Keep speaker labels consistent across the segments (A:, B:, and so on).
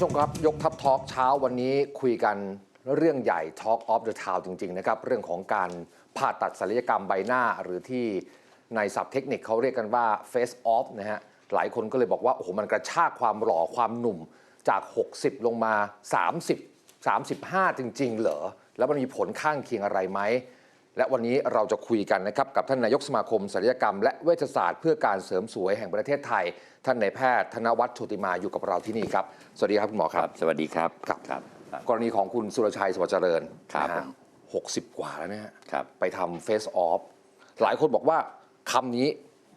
A: ผู้ชมครับ ยกทัพทอล์กเช้าวันนี้คุยกันเรื่องใหญ่ Talk of the Town จริง ๆ นะครับ เรื่องของการผ่าตัดศัลยกรรมใบหน้า หรือที่ในศัพท์เทคนิคเขาเรียกกันว่า face off นะฮะหลายคนก็เลยบอกว่า โอ้โห มันกระชากความหล่อความหนุ่มจาก 60 ลงมา 30 35 จริง ๆ เหรอ แล้วมันมีผลข้างเคียงอะไรไหม และวันนี้เราจะคุยกันนะครับกับท่านนายกสมาคมศัลยกรรม และเวชศาสตร์เพื่อการเสริมสวยแห่งประเทศไทย ท่านนายแพทย์ธนวัฒน์โชติมาอยู่กับเราที่นี่ครับ สวัสดีครับคุณหมอค
B: ค
A: รั
B: รับบสวัสดีครับ
A: ครับ
B: ครับครับ
A: กรณีของคุณสุรชัยสวัสดิ์เจริญ
B: ครับ
A: นะฮะ
B: ผม
A: หกสิบกว่าแล้วเนี่ย
B: ครับ
A: ไปทำเฟสออฟหลายคนบอกว่าคำนี้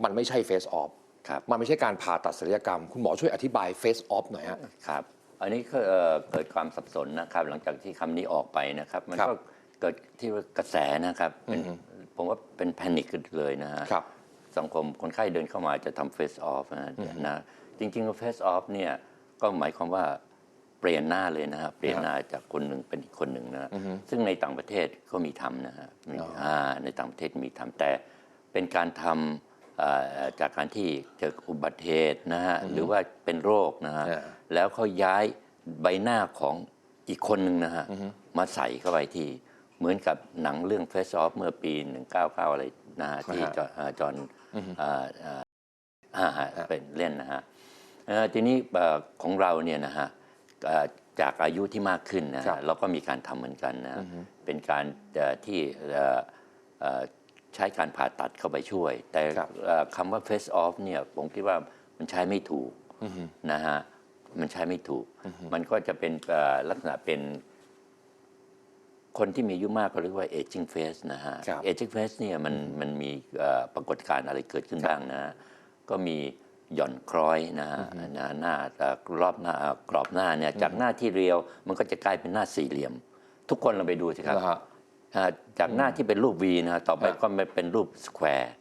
A: มันไม่ใช่เฟสออฟ
B: ครับ
A: มันไม่ใช่การผ่าตัดศัลยกรรม คุณหมอช่วยอธิบายเฟสออฟหน่อยฮะ
B: ครับ อันนี้ก็เอ่อเกิดความสับสนนะครับ หลังจากที่คำนี้ออกไปนะครับ มัน
A: ครับ
B: ก็ เกิดที่ว่ากระแสนะครับเป็นผมว่าเป็นแพนิคเลยนะฮะ
A: ครับ
B: สังคมคนไข้เดินเข้ามาจะทำเฟสออฟนะนะจริงๆเฟสออฟเนี่ยก็หมายความว่าเปลี่ยนหน้าเลยนะครับเปลี่ยนหน้าจากคนหนึ่งเป็นอีกคนหนึ่งนะซึ่งในต่างประเทศก็มีทำนะฮะมี
A: อ๋ออ่่า
B: ในต่างประเทศมีทำแต่เป็นการทำเอ่อจากการที่เกิดอุบัติเหตุนะฮะหรือว่าเป็นโรคนะฮะ
A: อ่า
B: แล้วเขาย้ายใบหน้าของอีกคนหนึ่งนะฮะมาใส่เข้าไปที่ เหมือนกับหนังเรื่อง Face Off เมื่อปี 199 อะไรนะฮะที่
A: อ่าฮะ
B: จอเอ่อจอห์นเอ่อเอ่ออ่าฮะเป็นเล่นนะฮะเอ่อทีนี้เอ่อของเราเนี่ยนะฮะเอ่อจากอายุที่มากขึ้นนะ
A: ครั
B: ฮะ
A: บ
B: เราก็มีการทำเหมือนกันนะเป็นการเอ่อที่เอ่อเอ่อใช้การผ่าตัดเข้าไปช่วย แต่
A: ครับ
B: เอ่อคำว่า face off เนี่ยผมคิดว่ามันใช้ไม่ถูกนะฮะมันใช้ไม่ถูก มันก็จะเป็นเอ่อลักษณะเป็น คนที่มีอายุมากก็เรียกว่า aging face นะฮะ
A: ครับ
B: aging face เนี่ยมันมันมีเอ่อปรากฏการณ์อะไรเกิดขึ้นบ้างนะฮะก็มีหย่อนคล้อยนะฮะนะหน้าเอ่อรอบหน้าเอ่อกรอบหน้าเนี่ยจากหน้าที่เรียวมันก็จะกลายเป็นหน้าสี่เหลี่ยม ทุกคนเราไปดูสิครับ
A: นะฮะ
B: อ่าจากหน้าที่เป็นรูป V นะฮะต่อไป
A: ฮะ
B: ก็ไม่เป็นรูปสแควร์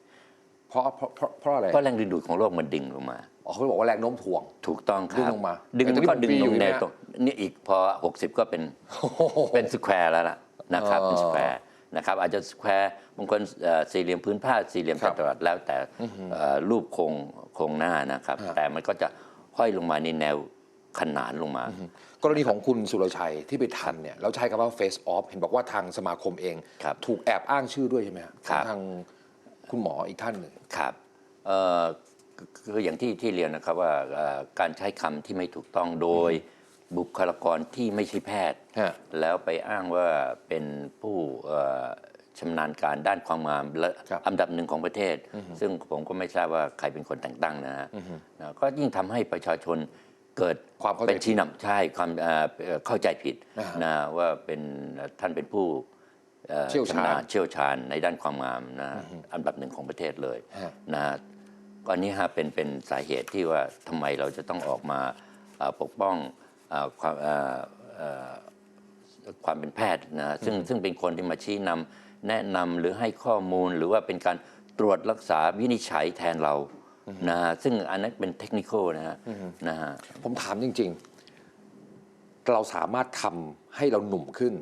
A: เพราะเพราะเพราะเพราะอะไร
B: เพราะแรงดึงดูดของโลกมันดึงลงมา
A: อ๋อเขาบอกว่าแรงโน้มถ่วง
B: ถูกต้องครับ
A: ดึงลงมา
B: ดึง
A: แต่ตอนนี้
B: ก็ดึง
A: ผม
B: ล
A: อยู่
B: งแนว
A: เนี่ย
B: ตรง นี่อีกพอ 60 ก็เป็นเป็นสแควร์แล้วล่ะนะครับ
A: อ๋อ
B: เป็นสแควร์นะครับอาจจะสแควร์บางคนเอ่อสี่เหลี่ยมพื้นผ้าสี่เหลี่ยม
A: ครั
B: จั
A: บ
B: ตุรัสแล้วแต่เอ่อรูปโครงโครงหน้านะครับ
A: ฮะ
B: แต่มันก็จะห้อยลงมาในแนวขนานลงมา
A: กรณีของคุณสุรชัยที่ไปทำเนี่ยแล้วใช้คำว่า face off เห็นบอกว่าทางสมาคมเอง
B: ครับ
A: ถูกแอบอ้างชื่อด้วยใช่ไหมฮะ
B: ครับ
A: ทางคุณหมออีกท่านหนึ่ง
B: ครับเอ่อคือคืออย่างที่ที่เรียนนะครับว่าเอ่อการใช้คำที่ไม่ถูกต้องโดย บุคลากรที่ไม่ใช่แพทย์
A: ฮะ
B: แล้วไปอ้างว่าเป็นผู้เอ่อชำนาญการด้านความงามและ
A: ครับ
B: อันดับหนึ่งของประเทศ ซึ่งผมก็ไม่ทราบว่าใครเป็นคนแต่งตั้งนะฮะนะก็ยิ่งทำให้ประชาชนเกิด
A: ความเข้าใจ
B: เป็นชี้นำใช่ความเอ่อเอ่อเข้าใจผิด
A: อ่าน
B: นะว่าเป็นท่านเป็นผู้อ่อ
A: เชี่ยวชาญำ
B: ญเชี่ยวชาญในด้านความงามนะอันดับหนึ่งของประเทศเลย
A: ฮะ
B: นะฮะก็อันนี้ฮะเป็นเป็นสาเหตุที่ว่าทำไมเราจะต้องออกมาเอ่อปกป้องเอ่อ ความเอ่อเอ่อความเป็นแพทย์นะซึ่งซึ่งเป็นคนที่มาชี้นำแนะนำหรือให้ข้อมูลหรือว่าเป็นการตรวจรักษาวินิจฉัยแทนเรานะฮะซึ่งอันนั้นเป็นเทคนิคนะฮะนะฮะ
A: ผมถามจริง ๆ เราสามารถทำให้เราหนุ่มขึ้น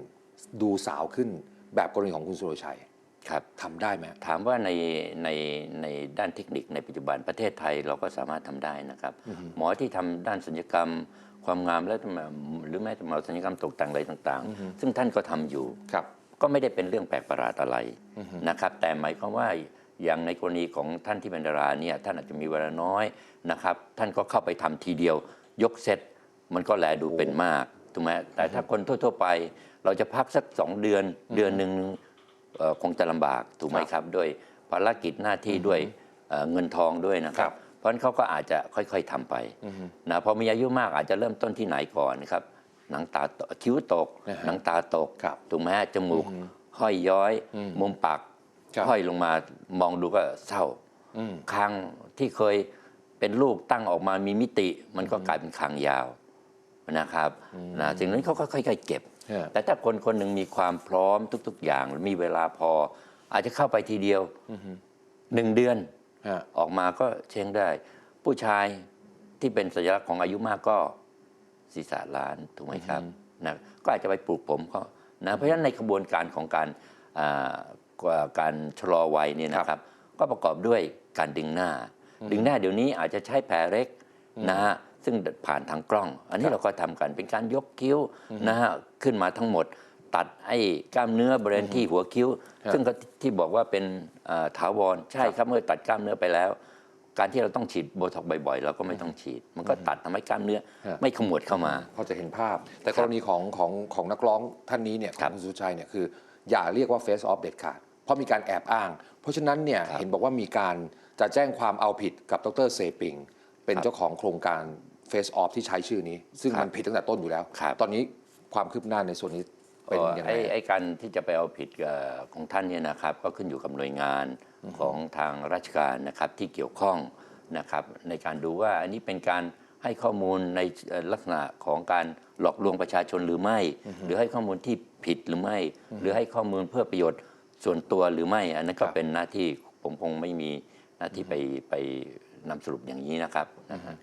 A: ดูสาวขึ้นแบบกรณีของคุณสุรชัย
B: ครับ
A: ทำได้ไหม
B: ถามว่าในในในด้านเทคนิคในปัจจุบันประเทศไทยเราก็สามารถทำได้นะครับ หมอที่ทำด้านสัญญกรรม ความงามและหรือแม้แต่หมอสัญญกรรมตกแต่งอะไรต่างๆ ซึ่งท่านก็ทำอยู่
A: ครับ
B: ก็ไม่ได้เป็นเรื่องแปลกประหลาดอะไรนะครับ แต่หมายความว่าอย่างในกรณีของท่านที่เป็นดาราเนี่ยท่านอาจจะมีเวลาน้อยนะครับ ท่านก็เข้าไปทำทีเดียวยกเซตมันก็แลดูเป็นมากถูกไหมแต่ถ้าคนทั่ว ๆ ไป เราจะพักสักสองเดือนเดือนหนึ่งเอ่อคงจะลำบากถูกไหมครับ ด้วยภารกิจหน้าที่ด้วยเอ่อเงินทองด้วยนะค
A: ครั
B: รับบ เพราะฉะนั้นเขาก็อาจจะค่อยๆทำไปนะพอมีอายุมากอาจจะเริ่มต้นที่ไหนก่อนนะครับหนังตาตกคิ้วตก
A: นะฮะ
B: หนังตาตก
A: ครับ
B: ถูกไหมฮะจมูกห้อยย้อย มุมปาก
A: ครับ
B: ห้อยลงมามองดูก็เศร้า
A: อืม
B: คางที่เคยเป็นลูกตั้งออกมามีมิติ มันก็กลายเป็นคางยาวนะครับนะสิ่งนั้นเขาก็ค่อยๆเก็บ
A: ฮะ
B: แต่ถ้าคนคนหนึ่งมีความพร้อมทุก ๆ อย่างมีเวลาพอ อาจจะเข้าไปทีเดียวหนึ่งเดือน
A: ฮะ
B: ออกมาก็เช้งได้ ผู้ชายที่เป็นสัญลักษณ์ของอายุมากก็ศีรษะล้านถูกไหมครับนะก็อาจจะไปปลูกผมก็นะเพราะฉะนั้นในกระบวนการของการอ่ากว่าการชะลอวัยเนี่ยนะครับ ก็ประกอบด้วยการดึงหน้า ดึงหน้าเดี๋ยวนี้อาจจะใช้แผลเล็กนะฮะซึ่งผ่านทางกล้อง อันนี้เราก็ทำกันเป็นการยกคิ้วนะฮะขึ้นมาทั้งหมด ตัดไอ้กล้ามเนื้อบริเวณที่หัวคิ้ว
A: ครับ
B: ซึ่งก็ที่บอกว่าเป็นเอ่อถาวรใช่ครับเมื่อตัดกล้ามเนื้อไปแล้ว การที่เราต้องฉีดโบท็อกซ์บ่อยๆเราก็ไม่ต้องฉีด มันก็ตัดทำให้กล้ามเนื้อ
A: ครับ
B: ไม่ขมวดเข้ามา
A: พอจะเห็นภาพ แต่กรณีของของของนักร้องท่านนี้เนี่ยข
B: ครั
A: อง
B: บ
A: คุณสุชัยเนี่ยคือ อย่าเรียกว่า face off เด็ดขาดเพราะมีการแอบอ้าง เพราะฉะนั้นเนี่ย
B: ครับ
A: เห็นบอกว่ามีการจะแจ้งความเอาผิดกับดรเซปิงเป็น
B: ครับ
A: เจ้าของโครงการ face off ที่ใช้ชื่อนี้ ซึ่ง
B: ครับ
A: มันผิดตั้งแต่ต้นอยู่แล้ว
B: ครับ
A: ตอนนี้ความคืบหน้าในส่วนนี้ เป็น
B: เอ่อ
A: ยังไง
B: ไอ้ไอ้การที่จะไปเอาผิดเอ่อของท่านเนี่ยนะครับ ก็ขึ้นอยู่กับหน่วยงานของทางราชการนะครับที่เกี่ยวข้องนะครับ ในการดูว่าอันนี้เป็นการให้ข้อมูลในเอ่อลักษณะของการหลอกลวงประชาชนหรือไม่ หรือให้ข้อมูลที่ผิดหรือไม่ หรือให้ข้อมูลเพื่อประโยชน์ส่วนตัวหรือไม่ อันนั้นก็
A: ครับ
B: เป็นหน้าที่ผมคงไม่มีหน้าที่ไปไปนำสรุปอย่างนี้นะครับ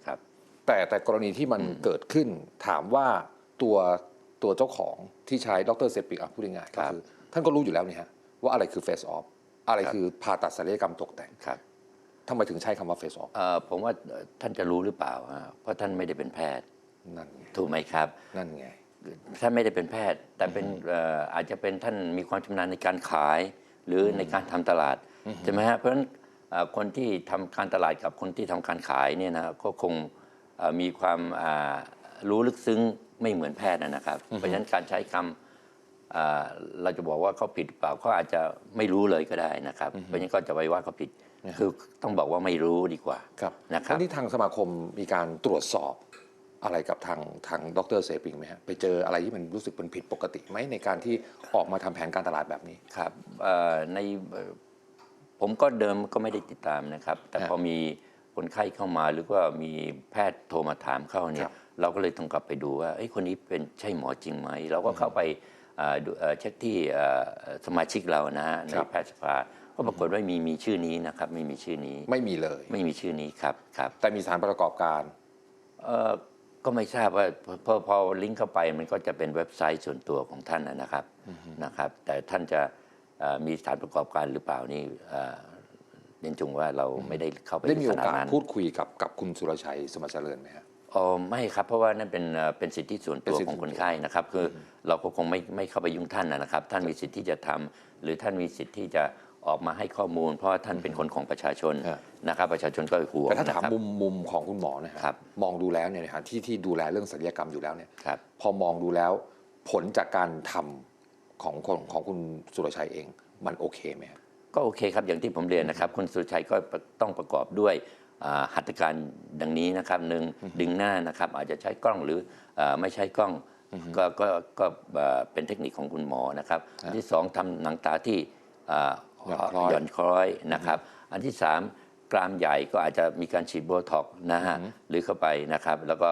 B: ครับ
A: แต่แต่กรณีที่มันเกิดขึ้นถามว่าตัว ตัวเจ้าของที่ใช้ดรเซปิงอะพูดง่ายๆ
B: ค
A: ก็
B: รับ
A: คือท่านก็รู้อยู่แล้วนี่ฮะว่าอะไรคือ face off อะไร
B: ครับ
A: คือผ่าตัดศัลยกรรมตกแต่ง
B: ครับ
A: ทำไมถึงใช้คำว่า face off
B: เอ่อผมว่าเอ่อท่านจะรู้หรือเปล่าฮะเพราะท่านไม่ได้เป็นแพทย์
A: นั่นไง
B: ถูกไหมครับ
A: นั่นไง
B: ท่านไม่ได้เป็นแพทย์ แต่เป็นเอ่ออาจจะเป็นท่านมีความชำนาญในการขาย หรือในการทำตลาดใช่ไหมฮะเพราะฉะนั้นเอ่อคนที่ทำการตลาดกับคนที่ทำการขายเนี่ยนะก็คงเอ่อมีความอ่ารู้ลึกซึ้ง ไม่เหมือนแพทย์นะครับ เพราะฉะนั้นการใช้คำอ่าเราจะบอกว่าเขาผิดหรือเปล่าเขาอาจจะไม่รู้เลยก็ได้นะครับ เพราะฉะนั้นก็จะไปว่าเขาผิดคือต้องบอกว่าไม่รู้ดีกว่า
A: ครับ
B: นะครับ
A: แล้วนี่ทางสมาคมมีการตรวจสอบอะไรกับทางทางดรเซปิงไหมฮะไปเจออะไรที่มันรู้สึกเป็นผิดปกติไหมในการที่ออกมาทำแผนการตลาดแบบนี้
B: ครับเอ่อในเอ่อผมก็เดิมก็ไม่ได้ติดตามนะครับ แต่
A: ครับ
B: พอมีคนไข้เข้ามาหรือว่ามีแพทย์โทรมาถามเข้าเนี่
A: ครั
B: ย
A: บ
B: เราก็เลยต้องกลับไปดูว่าเอ้ยคนนี้เป็นใช่หมอจริงไหม เราก็เข้าไปเอ่อดูเอ่อเช็คที่เอ่อสมาชิกเรานะฮะใน
A: ครับ
B: แพทยสภาก็ปรากฏว่ามีมีชื่อนี้นะครับไม่มีชื่อนี้
A: ไม่มีเลย
B: ไม่มีชื่อนี้ครับครับ
A: แต่มีสถารประกอบการ
B: เอ่อก็ไม่ทราบว่าพอพอลิงก์เข้าไปมันก็จะเป็นเว็บไซต์ส่วนตัวของท่านนะนะครับนะครับ แต่ท่านจะเอ่อมีสถานประกอบการหรือเปล่านี่เอ่อเรียนจงว่าเราไม่ได้เข้าไป
A: ได้มีโอ
B: ขนด
A: กาส
B: นั้น
A: พูดคุยกับกับคุณสุรชัยสมบัติเจริญไหมฮะ
B: อ๋อไม่ครับ เพราะว่านั่นเป็นเอ่อเป็นสิทธิส่วนตัว
A: เป็นสิทธิ
B: ของคนไข้นะครับ คืออเราก็คงไม่ไม่เข้าไปยุ่งท่านนะนะครับ ท่านมีสิทธิ์ที่จะทำหรือท่านมีสิทธิ์ที่จะออกมาให้ข้อมูล เพราะว่าท่านเป็นคนของประชาชน
A: ฮะ
B: นะครับ ประชาชนก็ห่วง
A: แต่ถ้าถาม
B: นะครับ
A: มุมมุมของคุณหมอนะฮะ
B: ครับ
A: มองดูแล้วเนี่ยนะฮะที่ที่ดูแลเรื่องศัลยกรรมอยู่แล้วเนี่ย
B: ครับ
A: พอมองดูแล้วผลจากการทำของของของคุณสุรชัยเอง มันโอเคไหมฮะ
B: ก็โอเคครับอย่างที่ผมเรียนนะครับคุณสุรชัยก็ต้องประกอบด้วยอ่า หัตถการดังนี้นะครับหนึ่งดึงหน้านะครับอาจจะใช้กล้องหรืออ่าไม่ใช้กล้องก็ก็ก็เอ่อเป็นเทคนิคของคุณหมอนะครับ อันที่สองทำหนังตาที่อ่า
A: หย่อนคล้อย
B: หย่อนคล้อยนะครับ อันที่สามกรามใหญ่ก็อาจจะมีการฉีดโบท็อกซ์นะฮะหรือเข้าไปนะครับ แล้วก็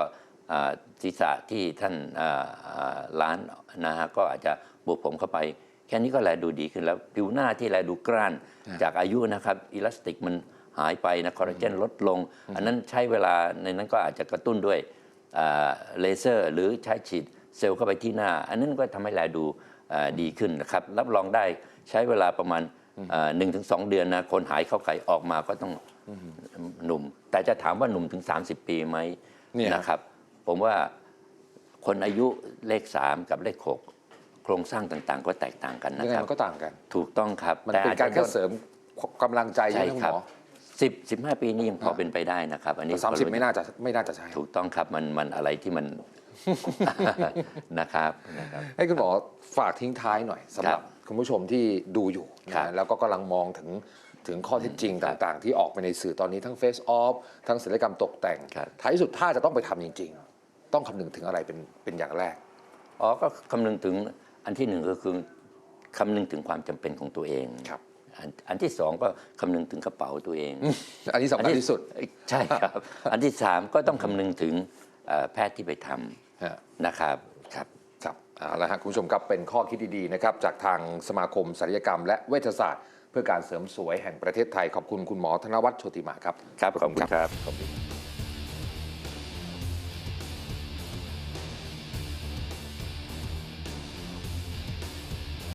B: อ่าศีรษะที่ท่านอ่าอ่าล้านนะฮะก็อาจจะบวกผมเข้าไป แค่นี้ก็แลดูดีขึ้นแล้วผิวหน้าที่แลดูกร้านจากอายุนะครับอิลาสติกมัน หายไปนะคอลลาเจนลดลง อันนั้นใช้เวลาในนั้นก็อาจจะกระตุ้นด้วยอ่าเลเซอร์ หรือใช้ฉีดเซลล์เข้าไปที่หน้า อันนั้นก็ทำให้แลดูอ่าดีขึ้นนะครับ รับรองได้ใช้เวลาประมาณหนึ่งถึงสองเดือนนะคนหายเข้าไขออกมาก็ต้องหนุ่ม แต่จะถามว่าหนุ่มถึง 30 ปีไหม
A: เนี่ย
B: นะครับ ผมว่าคนอายุเลข 3 กับเลข 6 โครงสร้างต่างๆ ก็แตกต่างกันนะ
A: ยังไง
B: ครับ
A: มันก็ต่างกัน
B: ถูกต้องครับ
A: มัน
B: แต่
A: เป็นการ
B: อจ
A: แค่
B: จะ
A: เสริมกำลังใจใช่
B: ใช่
A: ไหมคุณ
B: ครั
A: ห
B: บ
A: มอ
B: สิบสิบห้าปีนี่ยังพอเป็นไปได้นะครับ อันนี้
A: สามสิบไม่น่าจะไม่น่าจะใช่
B: ถูกต้องครับมันมันอะไรที่มันนะครับนะครับ
A: ให้คุณหมอฝากทิ้งท้ายหน่อยสำหรับ
B: ครับ
A: คุณผู้ชมที่ดูอยู่
B: ครับ
A: นะแล้วก็กำลังมองถึงถึงข้อเท็จจริง
B: ครับ
A: ต่างๆ ที่ออกไปในสื่อตอนนี้ทั้ง Face Off ทั้งศิลปกรรมตกแต่ง
B: ครับ
A: ท้ายที่สุดถ้าจะต้องไปทำจริง ๆ ต้องคำนึงถึงอะไรเป็นเป็นอย่างแรก
B: อ๋อก็คำนึงถึงอันที่หนึ่งก็คือคำนึงถึงความจำเป็นของตัวเอง
A: ครับ
B: อันอันที่สองก็คำนึงถึงกระเป๋าตัวเอง
A: อันนี้สำคัญที่สุด
B: ใช่ครับ อันที่สามก็ต้องคำนึงถึงเอ่อแพทย์ที่ไปท
A: ฮะำ
B: นะครับครับ
A: ครับเอาละฮะคุณผู้ชมครับเป็นข้อคิดดีๆนะครับจากทางสมาคมศัลยกรรม และเวชศาสตร์ เพื่อการเสริมสวยแห่งประเทศไทยขอบคุณคุณหมอธนวัฒน์โชติมาครับ
B: ครับขอบคุณครับ
A: ขอบคุณ